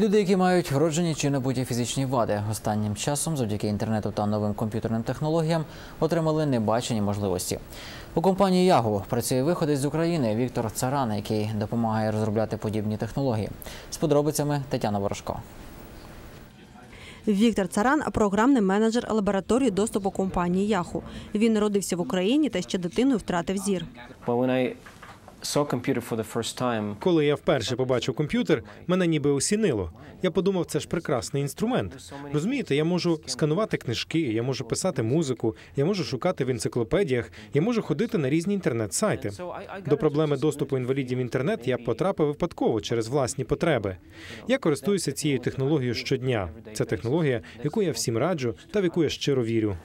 Люди, які мають вроджені чи набуті фізичні вади, останнім часом, завдяки інтернету та новим комп'ютерним технологіям, отримали небачені можливості. У компанії Ягу працює виходець з України Віктор Царан, який допомагає розробляти подібні технології. З подробицями Тетяна Ворожко. Віктор Царан програмний менеджер лабораторії доступу компанії Яху. Він народився в Україні та ще дитиною втратив зір. Коли я вперше побачив комп'ютер, мене ніби осінило. Я подумав, це ж прекрасний інструмент. Розумієте, я можу сканувати книжки, я можу писати музику, я можу шукати в енциклопедіях, я можу ходити на різні інтернет-сайти. До проблеми доступу інвалідів в інтернет я потрапив випадково через власні потреби. Я користуюся цією технологією щодня. Це технологія, яку я всім раджу та в яку я щиро вірю.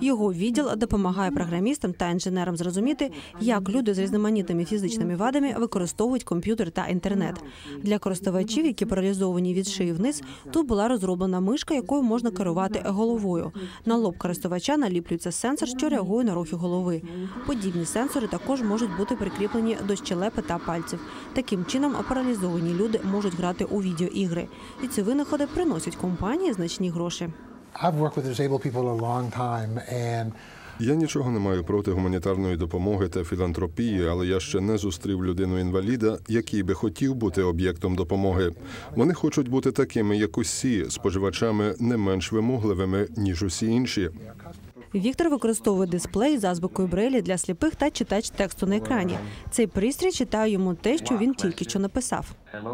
Його відділ допомагає програмістам та інженерам зрозуміти, як люди з різноманітними фізичними вадами використовують комп'ютер та інтернет. Для користувачів, які паралізовані від шиї вниз, тут була розроблена мишка, якою можна керувати головою. На лоб користувача наліплюється сенсор, що реагує на рухи голови. Подібні сенсори також можуть бути прикріплені до щелепи та пальців. Таким чином, паралізовані люди можуть грати у відеоігри. І ці винаходи приносять компанії значні гроші. I've worked with disabled people a long time, and Я нічого не маю проти гуманітарної допомоги та філантропії, але я ще не зустрів людину інваліда, який би хотів бути об'єктом допомоги. Вони хочуть бути такими, як усі, споживачами не менш вимогливими ніж усі інші. Віктор використовує дисплей з азбукою Брелі для сліпих та читач тексту на екрані. Цей пристрій читає йому те, що він тільки що написав.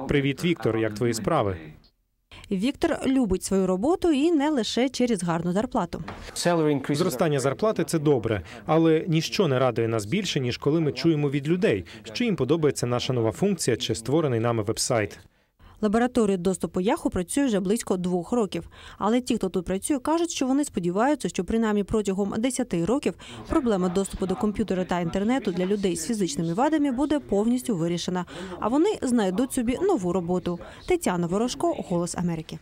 Привіт, Віктор. Як твої справи? Віктор любить свою роботу і не лише через гарну зарплату. Зростання зарплати це добре, але ніщо не радує нас більше, ніж коли ми чуємо від людей, що їм подобається наша нова функція чи створений нами вебсайт. Лабораторія доступу Яху працює вже близько двох років. Але ті, хто тут працює, кажуть, що вони сподіваються, що принаймні протягом 10 років проблема доступу до комп'ютера та інтернету для людей з фізичними вадами буде повністю вирішена. А вони знайдуть собі нову роботу. Тетяна Ворожко, Голос Америки.